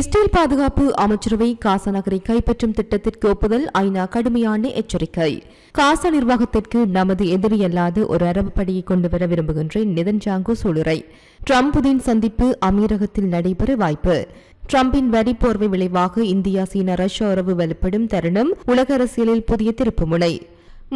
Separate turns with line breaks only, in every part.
Israel பாதுகாப்பு அமைச்சரவை காசா நகரை கைப்பற்றும் திட்டத்திற்கு ஒப்புதல் ஐநா கடுமையான எச்சரிக்கை. காசா நிர்வாகத்திற்கு நமது எதிரி அல்லாத ஒரு அரபு படையை கொண்டுவர விரும்புகின்றேன் நிதன்ஜாங்கோ சூளுரை. ட்ரம்ப் புதின் சந்திப்பு அமீரகத்தில் நடைபெற வாய்ப்பு. ட்ரம்பின் வரி போர்வை விளைவாக இந்தியா சீனா ரஷ்யா உறவு வலுப்படும் தருணம் உலக அரசியலில் புதிய திருப்புமுனை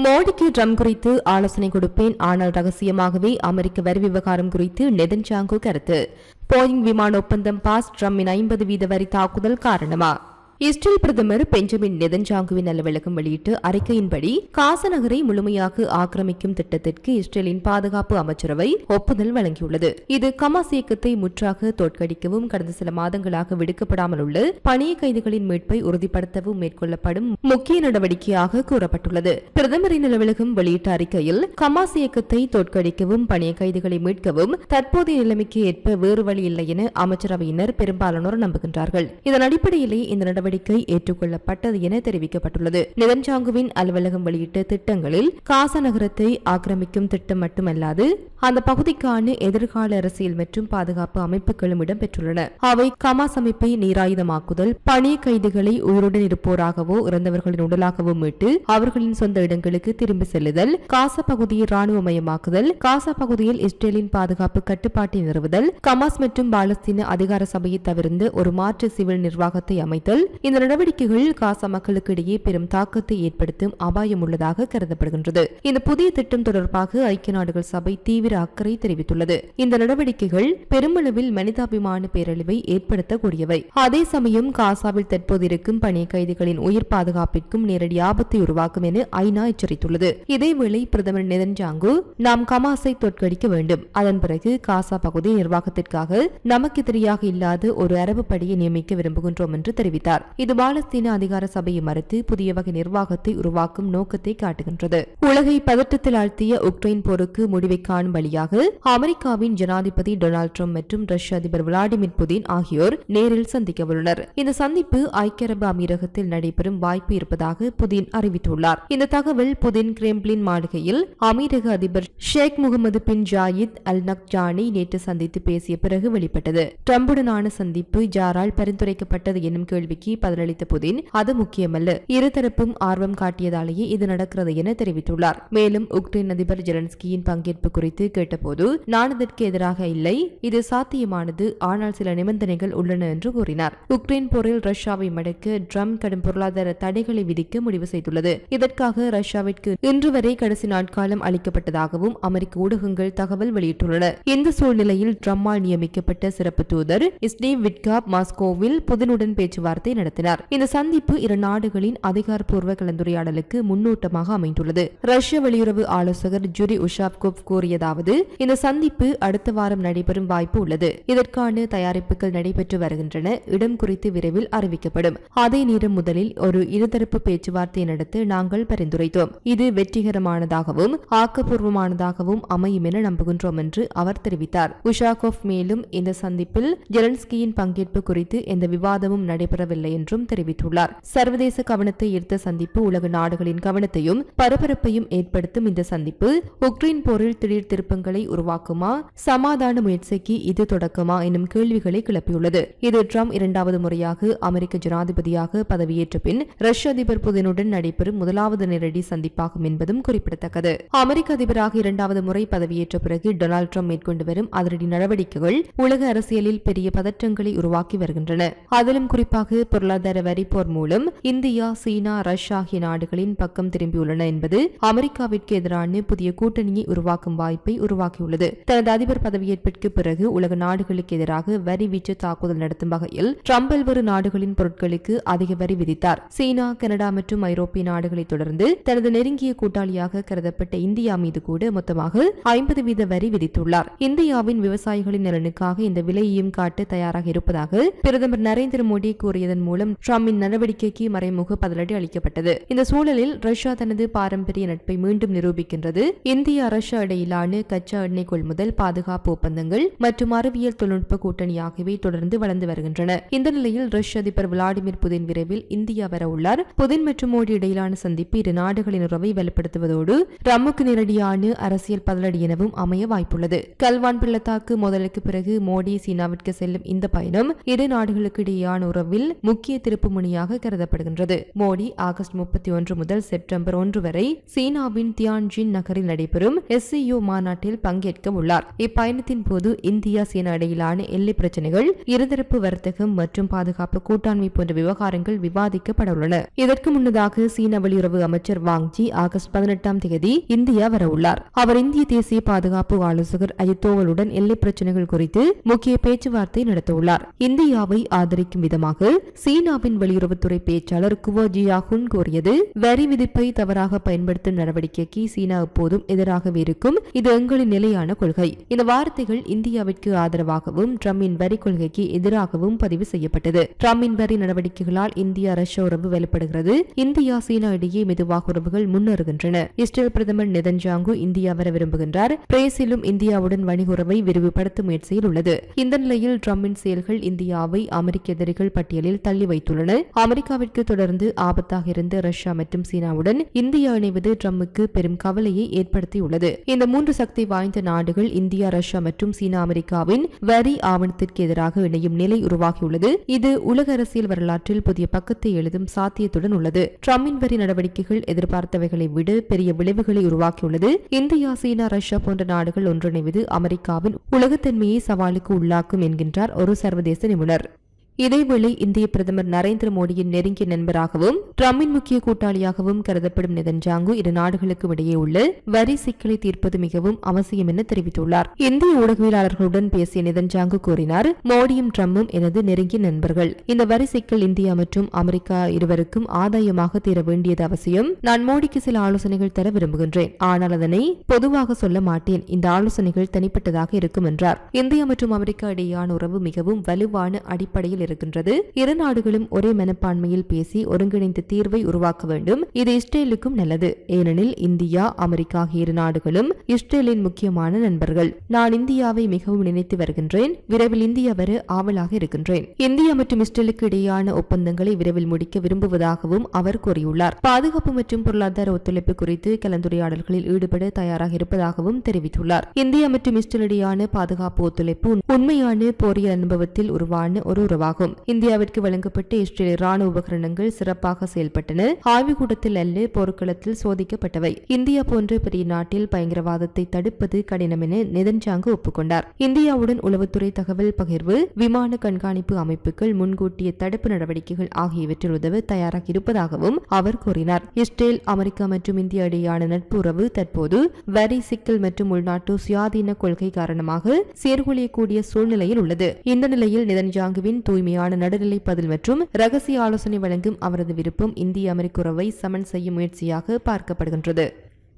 மோடிக்கு ட்ரம்ப் குறித்து ஆலோசனை கொடுப்பேன். ஆனால் ரகசியமாகவே அமெரிக்க வரி விவகாரம் குறித்து நெதன்சாங்கோ கருத்து. போயிங் விமான ஒப்பந்தம் பாஸ் ட்ரம்பின் ஐம்பது வீத வரி தாக்குதல் காரணமா? இஸ்ரேல் பிரதமர் பெஞ்சமின் நெதன்ஜாங்குவின் அலுவலகம் வெளியிட்டு அறிக்கையின்படி காச நகரை முழுமையாக ஆக்கிரமிக்கும் திட்டத்திற்கு இஸ்ரேலின் பாதுகாப்பு அமைச்சரவை ஒப்புதல் வழங்கியுள்ளது. இது கமாஸ் இயக்கத்தை முற்றாக தோற்கடிக்கவும் கடந்த சில மாதங்களாக விடுக்கப்படாமல் உள்ள பணிய கைதிகளின் மீட்பை உறுதிப்படுத்தவும் மேற்கொள்ளப்படும் முக்கிய நடவடிக்கையாக கூறப்பட்டுள்ளது. பிரதமரின் அலுவலகம் வெளியிட்ட அறிக்கையில் கமாஸ் இயக்கத்தை தோற்கடிக்கவும் பணிய கைதிகளை மீட்கவும் தற்போதைய நிலைமைக்கு ஏற்ப வேறு வழி இல்லை என அமைச்சரவையினர் பெரும்பாலானோர் நம்புகின்றார்கள். இதன் அடிப்படையிலே இந்த நடவடிக்கை ஏற்றுக்கொள்ளப்பட்டது என தெரிவிக்கப்பட்டுள்ளது. நிதன்சாங்குவின் அலுவலகம் வெளியிட்ட திட்டங்களில் காசா நகரத்தை ஆக்கிரமிக்கும் திட்டம் மட்டுமல்லாது அந்த பகுதிக்கான எதிர்கால அரசியல் மற்றும் பாதுகாப்பு அமைப்புகளும் இடம்பெற்றுள்ளன. அவை கமாஸ் அமைப்பை நீராயுதமாக்குதல் பணி கைதிகளை உயிருடன் இருப்போராகவோ இறந்தவர்களின் உடலாகவோ மீட்டு அவர்களின் சொந்த இடங்களுக்கு திரும்பி செல்லுதல் காசா பகுதியை ராணுவமயமாக்குதல் காசா பகுதியில் இஸ்ரேலின் பாதுகாப்பு கட்டுப்பாட்டை நிறுவுதல் கமாஸ் மற்றும் பாலஸ்தீன அதிகார சபையை தவிர்த்து ஒரு மாற்று சிவில் நிர்வாகத்தை அமைத்தல் இந்த நடவடிக்கைகள் காசா மக்களுக்கு இடையே பெரும் தாக்கத்தை ஏற்படுத்தும் அபாயம் உள்ளதாக கருதப்படுகின்றது. இந்த புதிய திட்டம் தொடர்பாக ஐக்கிய நாடுகள் சபை தீவிர தீவிர அக்கறை தெரிவித்துள்ளது. இந்த நடவடிக்கைகள் பெருமளவில் மனிதாபிமான பேரழிவை ஏற்படுத்தக்கூடியவை. அதே சமயம் காசாவில் தற்போது இருக்கும் பணி கைதிகளின் உயிர் பாதுகாப்பிற்கும் நேரடி ஆபத்தை உருவாக்கும் என ஐநா எச்சரித்துள்ளது. இதேவேளை பிரதமர் நெதன்ஜாங்கு நாம் கமாஸை தோற்கடிக்க வேண்டும். அதன் பிறகு காசா பகுதி நிர்வாகத்திற்காக நமக்கு எதிரியாக இல்லாத ஒரு அரபு படியை நியமிக்க விரும்புகின்றோம் என்று தெரிவித்தார். இது பாலஸ்தீன அதிகார சபையை மறுத்து புதிய வகை நிர்வாகத்தை உருவாக்கும் நோக்கத்தை காட்டுகின்றது. உலகை பதற்றத்தில் ஆழ்த்திய உக்ரைன் போருக்கு முடிவை காணும் வழியாக அமெரிக்காவின் ஜனாதிபதி டொனால்டு ட்ரம்ப் மற்றும் ரஷ்ய அதிபர் விளாடிமிர் புதின் ஆகியோர் நேரில் சந்திக்க உள்ளனர். இந்த சந்திப்பு ஐக்கிய அரபு அமீரகத்தில் நடைபெறும் வாய்ப்பு இருப்பதாக புதின் அறிவித்துள்ளார். இந்த தகவல் புதின் கிரெம்ளின் மாளிகையில் அமீரக அதிபர் ஷேக் முகமது பின் ஜாயித் அல் நக்ஜானை நேற்று சந்தித்து பேசிய பிறகு வெளிப்பட்டது. ட்ரம்புடனான சந்திப்பு ஜாரால் பரிந்துரைக்கப்பட்டது என்னும் கேள்விக்கு பதிலளித்த புதின் அது முக்கியமல்ல. இருதரப்பும் ஆர்வம் காட்டியதாலேயே இது நடக்கிறது என தெரிவித்துள்ளார். மேலும் உக்ரைன் அதிபர் ஜெலன்ஸ்கியின் பங்கேற்பு குறித்து கேட்டபோது நான் இதற்கு எதிராக இல்லை. இது சாத்தியமானது. ஆனால் சில நிபந்தனைகள் உள்ளன என்று கூறினார். உக்ரைன் போரில் ரஷ்யாவை மடக்க ட்ரம்ப் கடும் பொருளாதார தடைகளை விதிக்க முடிவு செய்துள்ளது. இதற்காக ரஷ்யாவிற்கு இன்று வரை கடைசி நாட்காலம் அளிக்கப்பட்டதாகவும் அமெரிக்க ஊடகங்கள் தகவல் வெளியிட்டுள்ளன. இந்த சூழ்நிலையில் ட்ரம்மால் நியமிக்கப்பட்ட சிறப்பு தூதர் ஸ்டீவ் விட்காப் மாஸ்கோவில் புதினுடன் பேச்சுவார்த்தை நடத்தினார். இந்த சந்திப்பு இரு நாடுகளின் அதிகாரப்பூர்வ கலந்துரையாடலுக்கு முன்னோட்டமாக அமைந்துள்ளது. ரஷ்ய வெளியுறவு ஆலோசகர் ஜுரி உஷாப்கோப் கூறியதாவது அதாவது இந்த சந்திப்பு அடுத்த வாரம் நடைபெறும் வாய்ப்பு உள்ளது. இதற்கான தயாரிப்புகள் நடைபெற்று வருகின்றன. இடம் குறித்து விரைவில் அறிவிக்கப்படும். அதே நேரம் முதலில் ஒரு இருதரப்பு பேச்சுவார்த்தை நடத்த நாங்கள் பரிந்துரைத்தோம். இது வெற்றிகரமானதாகவும் ஆக்கப்பூர்வமானதாகவும் அமையும் என நம்புகின்றோம் என்று அவர் தெரிவித்தார். உஷாகோவ் மேலும் இந்த சந்திப்பில் ஜெலன்ஸ்கியின் பங்கேற்பு குறித்து எந்த விவாதமும் நடைபெறவில்லை என்றும் தெரிவித்துள்ளார். சர்வதேச கவனத்தை ஈர்த்த சந்திப்பு உலக நாடுகளின் கவனத்தையும் பரபரப்பையும் ஏற்படுத்தும் இந்த சந்திப்பு உக்ரைன் போரில் திடீர் திருப்பங்களை உருவாக்குமா? சமாதான முயற்சிக்கு இது தொடக்கமா? எனும் கேள்விகளை கிளப்பியுள்ளது. இது ட்ரம்ப் இரண்டாவது முறையாக அமெரிக்க ஜனாதிபதியாக பதவியேற்ற பின் ரஷ்ய அதிபர் புதினுடன் நடைபெறும் முதலாவது நேரடி சந்திப்பாகும் என்பதும் குறிப்பிடத்தக்கது. அமெரிக்க அதிபராக இரண்டாவது முறை பதவியேற்ற பிறகு டொனால்டு ட்ரம்ப் மேற்கொண்டு வரும் அதிரடி நடவடிக்கைகள் உலக அரசியலில் பெரிய பதற்றங்களை உருவாக்கி வருகின்றன. அதிலும் குறிப்பாக பொருளாதார வரி போர் மூலம் இந்தியா சீனா ரஷ்யா ஆகிய நாடுகளின் பக்கம் திரும்பியுள்ளன என்பது அமெரிக்காவிற்கு எதிரான புதிய கூட்டணியை உருவாக்கும் வாய்ப்பை உருவாக்கியுள்ளது. தனது அதிபர் பதவியேற்பிற்கு பிறகு உலக நாடுகளுக்கு எதிராக வரி வீச்சு தாக்குதல் நடத்தும் வகையில் ட்ரம்ப் பல்வேறு நாடுகளின் பொருட்களுக்கு அதிக வரி விதித்தார். சீனா கனடா மற்றும் ஐரோப்பிய நாடுகளை தொடர்ந்து தனது நெருங்கிய கூட்டாளியாக கருதப்பட்ட இந்தியா மீது கூட மொத்தமாக ஐம்பது வீத வரி விதித்துள்ளார். இந்தியாவின் விவசாயிகளின் நலனுக்காக இந்த விலையையும் காட்ட தயாராக இருப்பதாக பிரதமர் நரேந்திர மோடி கூறியதன் மூலம் ட்ரம்பின் நடவடிக்கைக்கு மறைமுக பதிலடி அளிக்கப்பட்டது. இந்த சூழலில் ரஷ்யா தனது பாரம்பரிய நட்பை மீண்டும் நிரூபிக்கின்றது. இந்தியா ரஷ்யா இடையிலான கச்சா எண்ணெய் கொள்முதல் பாதுகாப்பு ஒப்பந்தங்கள் மற்றும் அறிவியல் தொழில்நுட்ப கூட்டணி ஆகியவை தொடர்ந்து வளர்ந்து வருகின்றன. இந்த நிலையில் ரஷ்ய அதிபர் விளாடிமிர் புதின் விரைவில் இந்தியா வர உள்ளார். புதின் மற்றும் மோடி இடையிலான சந்திப்பு இரு நாடுகளின் உறவை வலுப்படுத்துவதோடு ரம்முக்கு நேரடியான அரசியல் பதிலடி எனவும் அமைய வாய்ப்புள்ளது. கல்வான் பள்ளத்தாக்கு மோதலுக்கு பிறகு மோடி சீனாவிற்கு செல்லும் இந்த பயணம் இரு நாடுகளுக்கு இடையேயான உறவில் முக்கிய திருப்பு முனையாக கருதப்படுகின்றது. மோடி ஆகஸ்ட் முப்பத்தி ஒன்று முதல் செப்டம்பர் ஒன்று வரை சீனாவின் தியான்ஜின் நகரில் நடைபெறும் எஸ்சியு மாநாட்டில் பங்கேற்க உள்ளார் இப்பயணத்தின் போது இந்தியா சீனா இடையிலான எல்லை பிரச்சனைகள் இருதரப்பு வர்த்தகம் மற்றும் பாதுகாப்பு கூட்டாண்மை போன்ற விவகாரங்கள் விவாதிக்கப்பட உள்ளன இதற்கு முன்னதாக சீன வெளியுறவு அமைச்சர் வாங்ஜி ஆகஸ்ட் பதினெட்டாம் தேதி இந்தியா வரவுள்ளார். அவர் இந்திய தேசிய பாதுகாப்பு ஆலோசகர் அஜித் தோவலுடன் எல்லை பிரச்சனைகள் குறித்து முக்கிய பேச்சுவார்த்தை நடத்தவுள்ளார். இந்தியாவை ஆதரிக்கும் விதமாக சீனாவின் வெளியுறவுத்துறை பேச்சாளர் குவோ ஜியாகுன் கூறியது வரி விதிப்பை தவறாக பயன்படுத்தும் நடவடிக்கைக்கு சீனா எப்போதும் எதிராகவே இருக்கும். இது எங்களின் நிலையான கொள்கை. இந்த வார்த்தைகள் இந்தியாவிற்கு ஆதரவாகவும் ட்ரம்பின் வரி கொள்கைக்கு எதிராகவும் பதிவு செய்யப்பட்டது. ட்ரம்பின் வரி நடவடிக்கைகளால் இந்தியா ரஷ்ய உறவு வெளிப்படுகிறது. இந்தியா சீனா இடையே மெதுவாக உறவுகள் முன்னேறுகின்றன. இஸ்ரேல் பிரதமர் நெதன்ஜாங்கு இந்தியா வர விரும்புகின்றார். பிரேசிலும் இந்தியாவுடன் வணிக உறவை விரிவுபடுத்தும் முயற்சியில் உள்ளது. இந்த நிலையில் ட்ரம்பின் செயல்கள் இந்தியாவை அமெரிக்க எதிரிகள் பட்டியலில் தள்ளி வைத்துள்ளன. அமெரிக்காவிற்கு தொடர்ந்து ஆபத்தாக இருந்த ரஷ்யா மற்றும் சீனாவுடன் இந்தியா இணைவது ட்ரம்புக்கு பெரும் கவலையை ஏற்படுத்தியுள்ளது. இந்த மூன்று சக்தி வாய்ந்த நாடுகள் இந்தியா ரஷ்யா மற்றும் சீனா அமெரிக்காவின் வரி ஆவணத்திற்கு எதிராக இணையும் நிலை உருவாகியுள்ளது. இது உலக அரசியல் வரலாற்றில் புதிய பக்கத்தை எழுதும் சாத்தியத்துடன் உள்ளது. டிரம்பின் வரி நடவடிக்கைகள் எதிர்பார்த்தவைகளை விட பெரிய விளைவுகளை உருவாக்கியுள்ளது. இந்தியா சீனா ரஷ்யா போன்ற நாடுகள் ஒன்றிணைவது அமெரிக்காவின் உலகத்தன்மையை சவாலுக்கு உள்ளாக்கும் என்கின்றார் ஒரு சர்வதேச நிபுணர். இதேவேளை இந்திய பிரதமர் நரேந்திர மோடியின் நெருங்கிய நண்பராகவும் டிரம்பின் முக்கிய கூட்டாளியாகவும் கருதப்படும் நெதன்ஜாங்கு இரு நாடுகளுக்கும் இடையே உள்ள வரி சிக்கலை தீர்ப்பது மிகவும் அவசியம் என தெரிவித்துள்ளார். இந்திய ஊடகவியலாளர்களுடன் பேசிய நெதன்ஜாங்கு கூறினார் மோடியும் டிரம்பும் எனது நெருங்கிய நண்பர்கள். இந்த வரி சிக்கல் இந்தியா மற்றும் அமெரிக்கா இருவருக்கும் ஆதாயமாக தீர வேண்டியது அவசியம். நான் மோடிக்கு சில ஆலோசனைகள் தர விரும்புகின்றேன். ஆனால் அதனை பொதுவாக சொல்ல மாட்டேன். இந்த ஆலோசனைகள் தனிப்பட்டதாக இருக்கும் என்றார். இந்தியா மற்றும் அமெரிக்கா இடையேயான உறவு மிகவும் வலுவான அடிப்படையில் இருக்கின்றது. இரு நாடுகளும் ஒரே மனப்பான்மையில் பேசி ஒருங்கிணைந்த தீர்வை உருவாக்க வேண்டும். இது இஸ்ரேலுக்கும் நல்லது. ஏனெனில் இந்தியா அமெரிக்கா ஆகிய இரு நாடுகளும் இஸ்ரேலின் முக்கியமான நண்பர்கள். நான் இந்தியாவை மிகவும் நினைத்து வருகின்றேன். விரைவில் இந்தியா வர ஆவலாக இருக்கின்றேன். இந்தியா மற்றும் இஸ்ரேலுக்கு இடையேயான ஒப்பந்தங்களை விரைவில் முடிக்க விரும்புவதாகவும் அவர் கூறியுள்ளார். பாதுகாப்பு மற்றும் பொருளாதார ஒத்துழைப்பு குறித்து கலந்துரையாடல்களில் ஈடுபட தயாராக இருப்பதாகவும் தெரிவித்துள்ளார். இந்தியா மற்றும் இஸ்ரேல் இடையேயான பாதுகாப்பு ஒத்துழைப்பு உண்மையான போரியல் அனுபவத்தில் உருவான ஒரு உறவாகும். ஆகும் இந்தியாவிற்கு வழங்கப்பட்ட இஸ்ரேல் ராணுவ உபகரணங்கள் சிறப்பாக செயல்பட்டன. ஆய்வுக்கூடத்தில் அல்ல போர்க்களத்தில் சோதிக்கப்பட்டவை. இந்தியா போன்ற பெரிய நாட்டில் பயங்கரவாதத்தை தடுப்பது கடினம் என நெதன்சாங்கு ஒப்புக்கொண்டார். இந்தியாவுடன் உளவுத்துறை தகவல் பகிர்வு விமான கண்காணிப்பு அமைப்புகள் முன்கூட்டிய தடுப்பு நடவடிக்கைகள் ஆகியவற்றில் உதவ தயாராக இருப்பதாகவும் அவர் கூறினார். இஸ்ரேல் அமெரிக்கா மற்றும் இந்தியா இடையேயான நட்பு உறவு தற்போது வரி சிக்கல் மற்றும் உள்நாட்டு சுயாதீன கொள்கை காரணமாக சீர்குலையக்கூடிய சூழ்நிலையில் உள்ளது. இந்த நிலையில் நிதன்ஜாங்குவின் தூய்மை தூய்மையான நடுநிலை பதில் மற்றும் ரகசிய ஆலோசனை வழங்கும் அவரது விருப்பம் இந்திய அமெரிக்க உறவை சமன் செய்யும் முயற்சியாக பார்க்கப்படுகின்றது.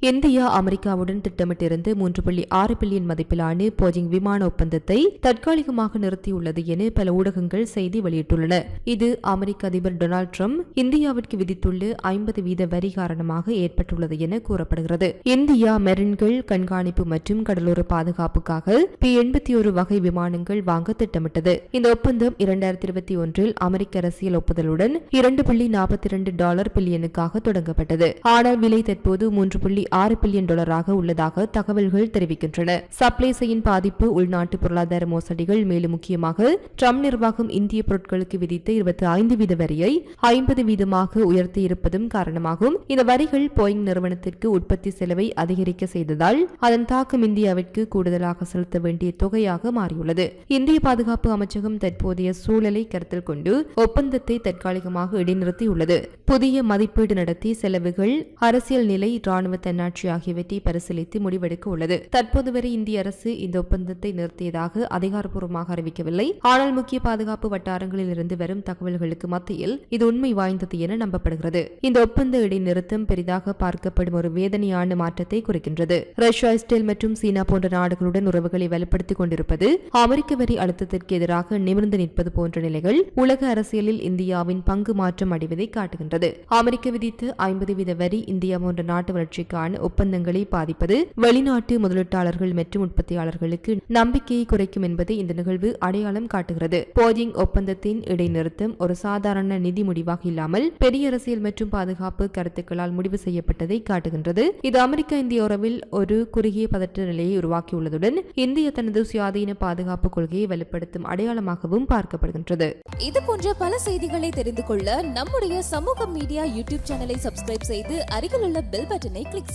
இந்தியா அமெரிக்காவுடன் திட்டமிட்டிருந்து மூன்று புள்ளி ஆறு பில்லியன் மதிப்பிலான போஜிங் விமான ஒப்பந்தத்தை தற்காலிகமாக நிறுத்தியுள்ளது என பல ஊடகங்கள் செய்தி வெளியிட்டுள்ளன. இது அமெரிக்க அதிபர் டொனால்டு ட்ரம்ப் இந்தியாவிற்கு விதித்துள்ள ஐம்பது வீத வரி காரணமாக ஏற்பட்டுள்ளது என கூறப்படுகிறது. இந்தியா மெரின்கள் கண்காணிப்பு மற்றும் கடலோர பாதுகாப்புக்காக பி எண்பத்தி ஒரு வகை விமானங்கள் வாங்க திட்டமிட்டது. இந்த ஒப்பந்தம் இரண்டாயிரத்தி இருபத்தி ஒன்றில் அமெரிக்க அரசியல் ஒப்புதலுடன் இரண்டு புள்ளி நாற்பத்தி இரண்டு டாலர் பில்லியனுக்காக தொடங்கப்பட்டது. ஆனால் விலை தற்போது மூன்று புள்ளி ஆறு பில்லியன் டாலராக உள்ளதாக தகவல்கள் தெரிவிக்கின்றன. சப்ளைசையின் பாதிப்பு உள்நாட்டு பொருளாதார மோசடிகள் மேலும் முக்கியமாக ட்ரம்ப் நிர்வாகம் இந்திய பொருட்களுக்கு விதித்த இருபத்தி ஐந்து வீத வரியை ஐம்பது வீதமாக உயர்த்தி இருப்பதும் காரணமாகும். இந்த வரிகள் போயிங் நிறுவனத்திற்கு உற்பத்தி செலவை அதிகரிக்க செய்ததால் அதன் தாக்கம் இந்தியாவிற்கு கூடுதலாக செலுத்த வேண்டிய தொகையாக மாறியுள்ளது. இந்திய பாதுகாப்பு அமைச்சகம் தற்போதைய சூழலை கருத்தில் கொண்டு ஒப்பந்தத்தை தற்காலிகமாக இடைநிறுத்தியுள்ளது. புதிய மதிப்பீடு நடத்தி செலவுகள் அரசியல் நிலை ராணுவ தன்னாட்சி ஆகியவற்றை பரிசீலித்து முடிவெடுக்க உள்ளது. தற்போது வரை இந்திய அரசு இந்த ஒப்பந்தத்தை நிறுத்தியதாக அதிகாரப்பூர்வமாக அறிவிக்கவில்லை. ஆனால் முக்கிய பாதுகாப்பு வட்டாரங்களில் இருந்து வரும் தகவல்களுக்கு மத்தியில் இது உண்மை வாய்ந்தது என நம்பப்படுகிறது. இந்த ஒப்பந்த இடைநிறுத்தம் பெரிதாக பார்க்கப்படும் ஒரு வேதனையான மாற்றத்தை குறிக்கின்றது. ரஷ்யா இஸ்ரேல் மற்றும் சீனா போன்ற நாடுகளுடன் உறவுகளை வலுப்படுத்திக் கொண்டிருப்பது அமெரிக்க வரி அழுத்தத்திற்கு எதிராக நிமிர்ந்து நிற்பது போன்ற நிலைகள் உலக அரசியலில் இந்தியாவின் பங்கு மாற்றம் அடைவதை காட்டுகின்றது. அமெரிக்க விதித்து ஐம்பது வீத வரி இந்தியா போன்ற நாட்டு வளர்ச்சிக்கு தொடர்பான ஒப்பந்தங்களை பாதிப்பது வெளிநாட்டு முதலீட்டாளர்கள் மற்றும் உற்பத்தியாளர்களுக்கு நம்பிக்கையை குறைக்கும் என்பதை இந்த நிகழ்வு அடையாளம் காட்டுகிறது. போஜிங் ஒப்பந்தத்தின் இடைநிறுத்தம் ஒரு சாதாரண நிதி முடிவாக இல்லாமல் பெரிய அரசியல் மற்றும் பாதுகாப்பு கருத்துக்களால் முடிவு செய்யப்பட்டதை காட்டுகின்றது. இது அமெரிக்க இந்திய உறவில் ஒரு குறுகிய பதற்ற நிலையை உருவாக்கியுள்ளதுடன் இந்திய தனது சுயாதீன பாதுகாப்பு கொள்கையை வலுப்படுத்தும் அடையாளமாகவும் பார்க்கப்படுகின்றது.
இது போன்ற பல செய்திகளை தெரிந்து கொள்ள நம்முடைய சமூக மீடியா யூடியூப் சேனலை சப்ஸ்கிரைப் செய்து அருகிலுள்ள பெல் பட்டனை கிளிக்